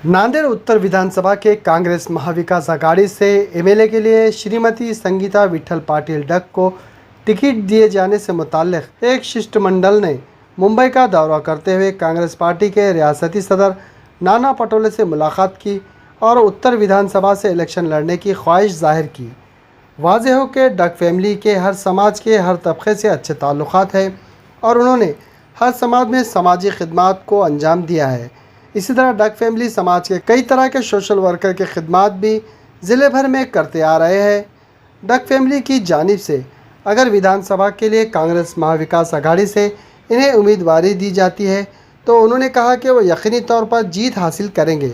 नांदेड़ उत्तर विधानसभा के कांग्रेस महाविकास आघाड़ी से एमएलए के लिए श्रीमती संगीता विठल पाटिल डक को टिकट दिए जाने से मुताल्लिक, एक शिष्टमंडल ने मुंबई का दौरा करते हुए कांग्रेस पार्टी के रियासती सदर नाना पटोले से मुलाकात की और उत्तर विधानसभा से इलेक्शन लड़ने की ख्वाहिश ज़ाहिर की। वाजह हो कि डक फैमिली के हर समाज के हर तबके से अच्छे ताल्लुक हैं और उन्होंने हर समाज में समाजी खदमात को अंजाम दिया है। इसी तरह डक फैमिली समाज के कई तरह के सोशल वर्कर के खदमात भी ज़िले भर में करते आ रहे हैं। डक फैमिली की जानब से अगर विधानसभा के लिए कांग्रेस महाविकास आघाड़ी से इन्हें उम्मीदवारी दी जाती है तो उन्होंने कहा कि वो यकीनी तौर पर जीत हासिल करेंगे।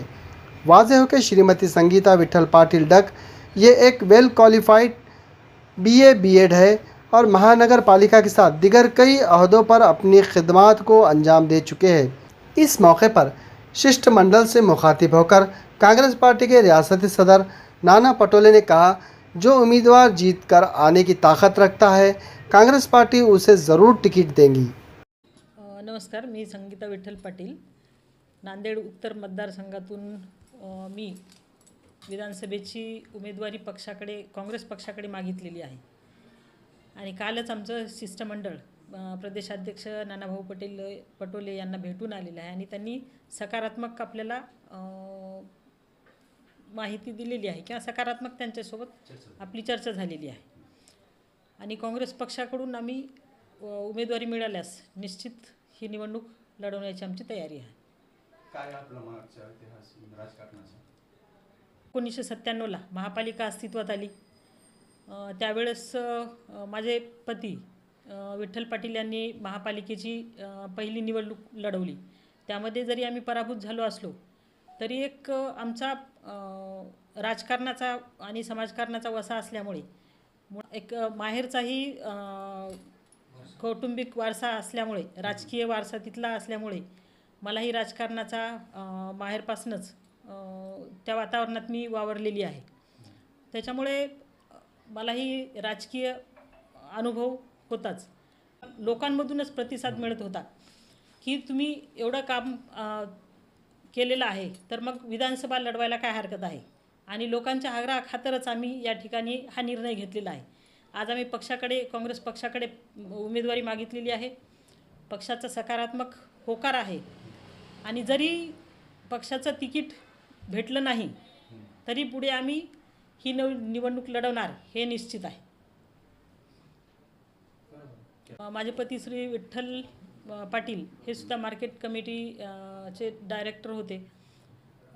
वाजह हो कि श्रीमती संगीता विठल पाटिल डक ये एक वेल क्वालिफाइड बीए बीएड है और महानगर पालिका के साथ दिगर कई अहदों पर अपनी खदमात को अंजाम दे चुके हैं। इस मौके पर शिष्टमंडल से मुखातिब होकर कांग्रेस पार्टी के रियासती सदर नाना पटोले ने कहा जो उम्मीदवार जीत कर आने की ताकत रखता है कांग्रेस पार्टी उसे ज़रूर टिकट देंगी। नमस्कार मी संगीता विठ्ठल पाटील. नांदेड उत्तर मतदारसंघातून मी विधानसभेची उमेदवारी पक्षाकडे काँग्रेस पक्षाकडे मागितलेली आहे. आणि कालच आमचं शिष्टमंडळ प्रदेशाध्यक्ष नानाभाऊ पटेल पटोले यांना भेटून आलेलं आहे आणि त्यांनी सकारात्मक आपल्याला माहिती दिलेली आहे. किंवा सकारात्मक त्यांच्यासोबत आपली चर्चा झालेली आहे. आणि काँग्रेस पक्षाकडून आम्ही उमेदवारी मिळाल्यास निश्चित ही निवडणूक लढवण्याची आमची तयारी आहे. काय एकोणीसशे सत्त्याण्णवला महापालिका अस्तित्वात आली. त्यावेळेस माझे पती विठ्ठल पाटील यांनी महापालिकेची पहिली निवडणूक लढवली. त्यामध्ये जरी आम्ही पराभूत झालो असलो तरी एक आमचा राजकारणाचा आणि समाजकारणाचा वसा असल्यामुळे एक माहेरचाही कौटुंबिक वारसा असल्यामुळे राजकीय वारसा तिथला असल्यामुळे मलाही राजकारणाचा माहेरपासूनच त्या वातावरणात मी वावरलेली आहे. त्याच्यामुळे मलाही राजकीय अनुभव होताच. लोकांमधूनच प्रतिसाद मिळत होता. की तुम्ही एवढं काम केलेलं आहे तर मग विधानसभा लढवायला काय हरकत आहे? आणि लोकांच्या आग्रहा खातरच आम्ही या ठिकाणी हा निर्णय घेतलेला आहे. आज आम्ही पक्षाकडे काँग्रेस पक्षाकडे उमेदवारी मागितलेली आहे. पक्षाचा सकारात्मक होकार आहे. आणि जरी पक्षाचं तिकीट भेटलं नाही तरी पुढे आम्ही ही नव निवडणूक लढवणार हे निश्चित आहे. माझे पती श्री विठ्ठल पाटील हे सुद्धा मार्केट कमिटी चे डायरेक्टर होते.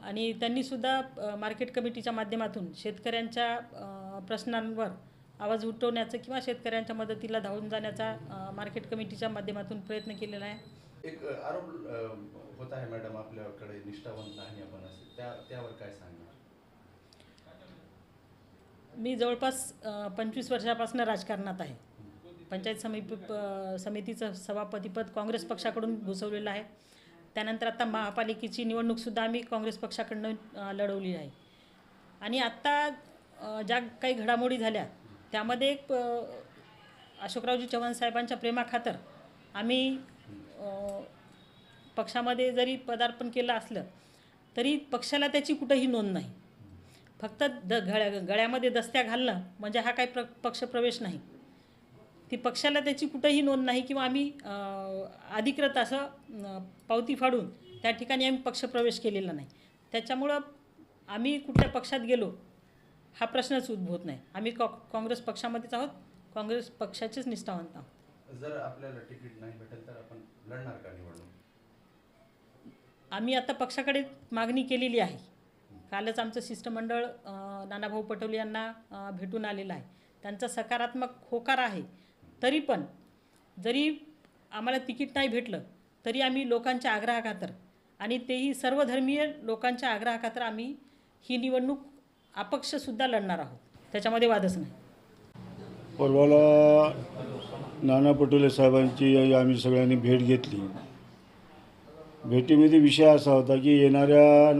आणि त्यांनीसुद्धा मार्केट कमिटीच्या माध्यमातून शेतकऱ्यांच्या प्रश्नांवर आवाज उठवण्याचं किंवा शेतकऱ्यांच्या मदतीला धावून जाण्याचा मार्केट कमिटीच्या माध्यमातून प्रयत्न केलेला आहे. एक आरोप होत आहे मॅडम आपल्याकडे निष्ठावंत आहे आपण असे. त्या त्यावर काय सांगणार? मी जवळपास पंचवीस वर्षापासून राजकारणात आहे. पंचायत समिती प- समितीचं सभापतीपद काँग्रेस पक्षाकडून भुसवलेलं आहे. त्यानंतर आता महापालिकेची निवडणूकसुद्धा आम्ही काँग्रेस पक्षाकडनं लढवली आहे. आणि आत्ता ज्या काही घडामोडी झाल्या त्यामध्ये एक अशोकरावजी चव्हाण साहेबांच्या प्रेमाखातर आम्ही पक्षामध्ये जरी पदार्पण केलं असलं तरी पक्षाला त्याची कुठंही नोंद नाही. फक्त द गळ्या गळ्यामध्ये दस्त्या घालणं म्हणजे हा काही प्र पक्षप्रवेश नाही. ती पक्षाला त्याची कुठंही नोंद नाही किंवा आम्ही अधिकृत असं पावती फाडून त्या ठिकाणी आम्ही पक्षप्रवेश केलेला नाही. त्याच्यामुळं आम्ही कुठल्या पक्षात गेलो हा प्रश्नच उद्भवत नाही. आम्ही कॉ काँग्रेस पक्षामध्येच आहोत काँग्रेस पक्षाचेच निष्ठावंत आहोत. जर आपल्याला तिकीट नाही भेटेल तर आपण लढणार का निवडणूक? आम्ही आता पक्षाकडे मागणी केलेली आहे. कालच आमचं शिष्टमंडळ नानाभाऊ पटोले यांना भेटून आलेलं आहे. त्यांचा सकारात्मक होकार आहे. तरी पण जरी आम्हाला तिकीट नाही भेटलं तरी आम्ही लोकांच्या आग्रहाखातर आणि तेही सर्वधर्मीय लोकांच्या आग्रहाखातर आम्ही ही निवडणूक अपक्षसुद्धा लढणार आहोत. त्याच्यामध्ये वादच नाही. परवाला नाना पटोले साहेबांची आम्ही सगळ्यांनी भेट घेतली. भेटीमध्ये विषय असा होता की येणाऱ्या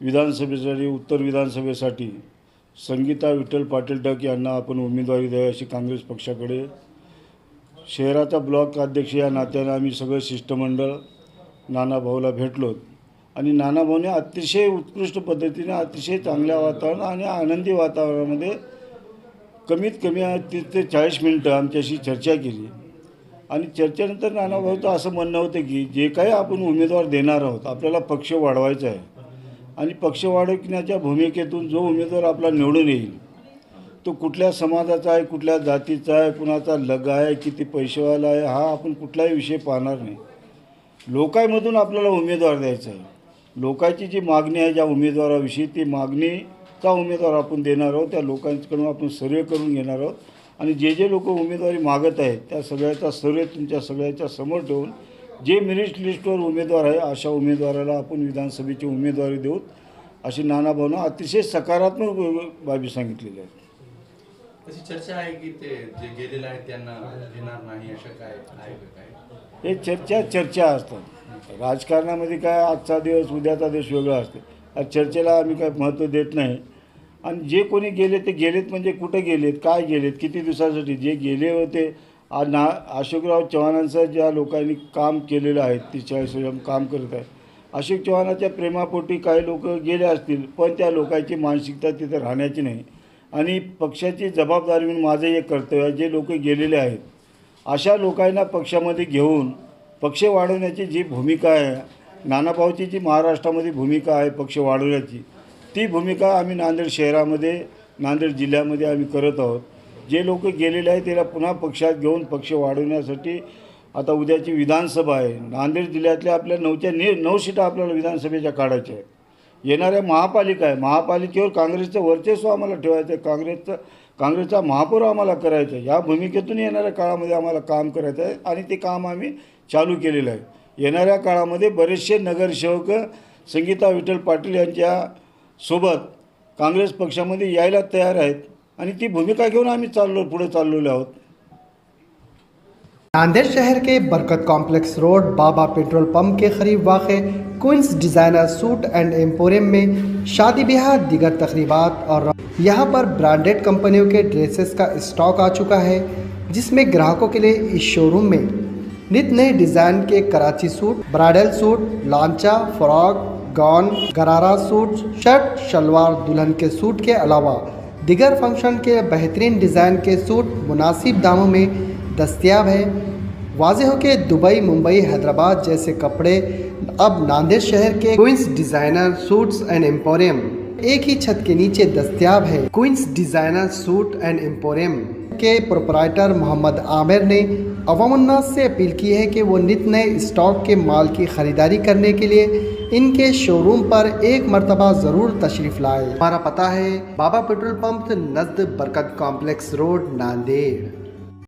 विधानसभेसाठी उत्तर विधानसभेसाठी संगीता विठ्ठल पाटील डक यांना आपण उमेदवारी द्यावी अशी काँग्रेस पक्षाकडे शहराचा ब्लॉक अध्यक्ष या नात्यानं आम्ही सगळं शिष्टमंडळ नानाभाऊला भेटलो. आणि नानाभाऊने अतिशय उत्कृष्ट पद्धतीने अतिशय चांगल्या वातावरण आणि आनंदी वातावरणामध्ये कमीत कमी तीस ते चाळीस मिनटं आमच्याशी चर्चा केली. आणि चर्चेनंतर नानाभाऊचं असं म्हणणं होतं की जे काही आपण उमेदवार देणार आहोत आपल्याला पक्ष वाढवायचा आहे. आणि पक्ष वाढवण्याच्या भूमिकेतून जो उमेदवार आपला निवडून येईल तो कुठल्या समाजाचा आहे कुठल्या जातीचा आहे कुणाचा लग आहे किती पैसेवाला आहे हा आपण कुठलाही विषय पाहणार नाही. लोकांमधून आपल्याला उमेदवार द्यायचा आहे. लोकांची जी मागणी आहे ज्या उमेदवाराविषयी ती मागणीचा उमेदवार आपण देणार आहोत त्या लोकांकडून आपण सर्वे करून घेणार आहोत. आणि जे जे लोक उमेदवारी मागत आहेत त्या सगळ्याचा सर्वे तुमच्या सगळ्याच्या समोर ठेवून जे मेरिट लिस्टवर उमेदवार आहे अशा उमेदवाराला आपण विधानसभेची उमेदवारी देऊ. अशी नाना भावना अतिशय सकारात्मक बाबी सांगितलेल्या आहेत. तशी चर्चा आहे की ते जे गेलेले आहेत त्यांना घेणार नाही अशा काय आहे का काय? हे चर्चा चर्चा असतात. राजकारणामध्ये काय आजचा दिवस उद्याचा दिवस वेगळा असते. आज चर्चेला आम्ही काय महत्त्व देत नाही. आणि जे कोणी गेले ते गेलेत म्हणजे कुठे गेलेत काय गेलेत किती दिवसासाठी जे गेले होते आज ना अशोकराव चव्हाणांचं ज्या लोकांनी काम केलेलं आहे ते चाळीस काम करत आहे. अशोक चव्हाणाच्या प्रेमापोटी काही लोक गेले असतील पण त्या लोकांची मानसिकता तिथं राहण्याची नाही. आणि पक्षाची जबाबदारी म्हणून माझं हे कर्तव्य आहे जे लोक गेलेले आहेत. अशा लोकांना पक्षामध्ये घेऊन पक्ष वाढवण्याची जी भूमिका आहे नानाभाऊची जी महाराष्ट्रामध्ये भूमिका आहे पक्ष वाढवण्याची ती भूमिका आम्ही नांदेड शहरामध्ये नांदेड जिल्ह्यामध्ये आम्ही करत आहोत. जे लोक गेलेले आहेत त्याला पुन्हा पक्षात घेऊन पक्ष वाढवण्यासाठी आता उद्याची विधानसभा आहे. नांदेड जिल्ह्यातल्या आपल्या नऊच्या नि नऊ सीटा आपल्याला विधानसभेच्या काढायच्या आहेत. येणाऱ्या महापालिका आहे. महापालिकेवर काँग्रेसचं वर्चस्व आम्हाला ठेवायचं आहे. काँग्रेसचं काँग्रेसचा महापौर आम्हाला करायचा आहे. या भूमिकेतून येणाऱ्या काळामध्ये आम्हाला काम करायचं आहे आणि ते काम आम्ही चालू केलेलं आहे. येणाऱ्या काळामध्ये बरेचसे नगरसेवक संगीता विठ्ठल पाटील यांच्या सोबत काँग्रेस पक्षामध्ये यायला तयार आहेत आणि ती भूमिका घेऊन आम्ही चाललो पुढे चाललेलो आहोत. नांदेड़ शहर के Barkat complex road, Baba petrol pump के करीब वाक़ Queens designer suit and emporium में शादी ब्याह, दिगर तकरीबात और यहाँ पर ब्रांडेड कंपनियों के ड्रेसेस का स्टॉक आ चुका है, जिसमें ग्राहकों के लिए इस शोरूम में नित नए डिज़ाइन के कराची सूट, ब्राइडल सूट, लांचा, फ्रॉक, गॉन, गरारा सूट, शर्ट, शलवार दुल्हन के सूट के अलावा दिगर फ़ंक्शन के बेहतरीन डिज़ाइन के सूट, मुनासिब दामों में दस्तियाब है। वाजह हो कि दुबई मुंबई हैदराबाद जैसे कपड़े अब नांदेड़ शहर के Queens designer suits and emporium एक ही छत के नीचे दस्तियाब है। Queens designer suit and emporium K proprietor Mohammed Aamir ने अवामन्नास से अपील की है कि वो नित नए स्टॉक के माल की ख़रीदारी करने के लिए इनके शोरूम पर एक मरतबा ज़रूर तशरीफ़ लाए। हमारा पता है बाबा पेट्रोल पंप नज़द बरकत कॉम्प्लेक्स रोड नांदेड़।